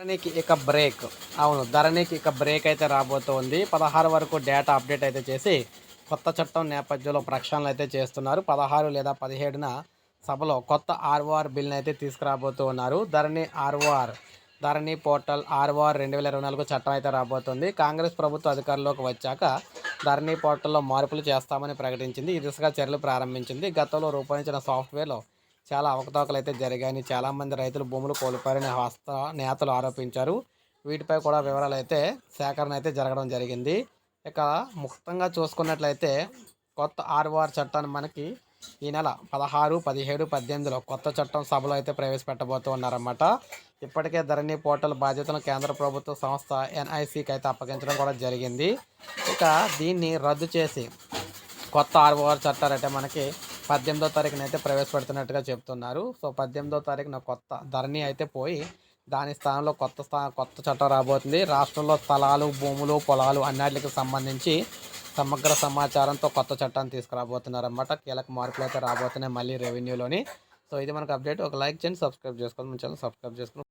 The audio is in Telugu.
ధరణికి ఇక బ్రేక్. అవును ధరణికి ఇక బ్రేక్ అయితే రాబోతోంది. పదహారు వరకు డేటా అప్డేట్ అయితే చేసి కొత్త చట్టం నేపథ్యంలో ప్రక్షాళనలు అయితే చేస్తున్నారు. పదహారు లేదా పదిహేడున సభలో కొత్త ఆర్ఓఆర్ బిల్ని అయితే తీసుకురాబోతూ ఉన్నారు Dharani ROR Dharani portal ROR రెండు వేల ఇరవై నాలుగు చట్టం అయితే రాబోతుంది. కాంగ్రెస్ ప్రభుత్వ అధికారంలోకి వచ్చాక ధరణి పోర్టల్లో మార్పులు చేస్తామని ప్రకటించింది. ఈ దిశగా చర్యలు ప్రారంభించింది. గతంలో రూపొందించిన సాఫ్ట్వేర్లో చాలా అవకతవకలు అయితే జరిగాయని చాలామంది రైతులు భూములు కోల్పోయారని హస్త నేతలు ఆరోపించారు. వీటిపై కూడా వివరాలు అయితే సేకరణ అయితే జరగడం జరిగింది. ఇక ముక్తంగా చూసుకున్నట్లయితే కొత్త ఆర్ఓఆర్ చట్టాన్ని మనకి ఈ నెల పదహారు పదిహేడు పద్దెనిమిదిలో కొత్త చట్టం సభలో అయితే ప్రవేశపెట్టబోతూ ఉన్నారన్నమాట. ఇప్పటికే ధరణి పోర్టల్ బాధ్యతలను కేంద్ర ప్రభుత్వ సంస్థ ఎన్ఐసికి అయితే అప్పగించడం కూడా జరిగింది. ఇక దీన్ని రద్దు చేసి కొత్త ఆర్ఓఆర్ చట్టాలు అయితే మనకి పద్దెనిమిదో తారీఖున అయితే ప్రవేశపెడుతున్నట్టుగా చెప్తున్నారు. సో పద్దెనిమిదో తారీఖున కొత్త ధరణి అయితే పోయి దాని స్థానంలో కొత్త స్థా కొత్త చట్టం రాబోతుంది. రాష్ట్రంలో స్థలాలు భూములు పొలాలు అన్నిటికి సంబంధించి సమగ్ర సమాచారంతో కొత్త చట్టాన్ని తీసుకురాబోతున్నారన్నమాట. కీలక మార్పులు అయితే రాబోతున్నాయి మళ్ళీ రెవెన్యూలోని. సో ఇది మనకు అప్డేట్. ఒక లైక్ చేయండి సబ్స్క్రైబ్ చేసుకోండి. మన ఛానల్ సబ్స్క్రైబ్ చేసుకుని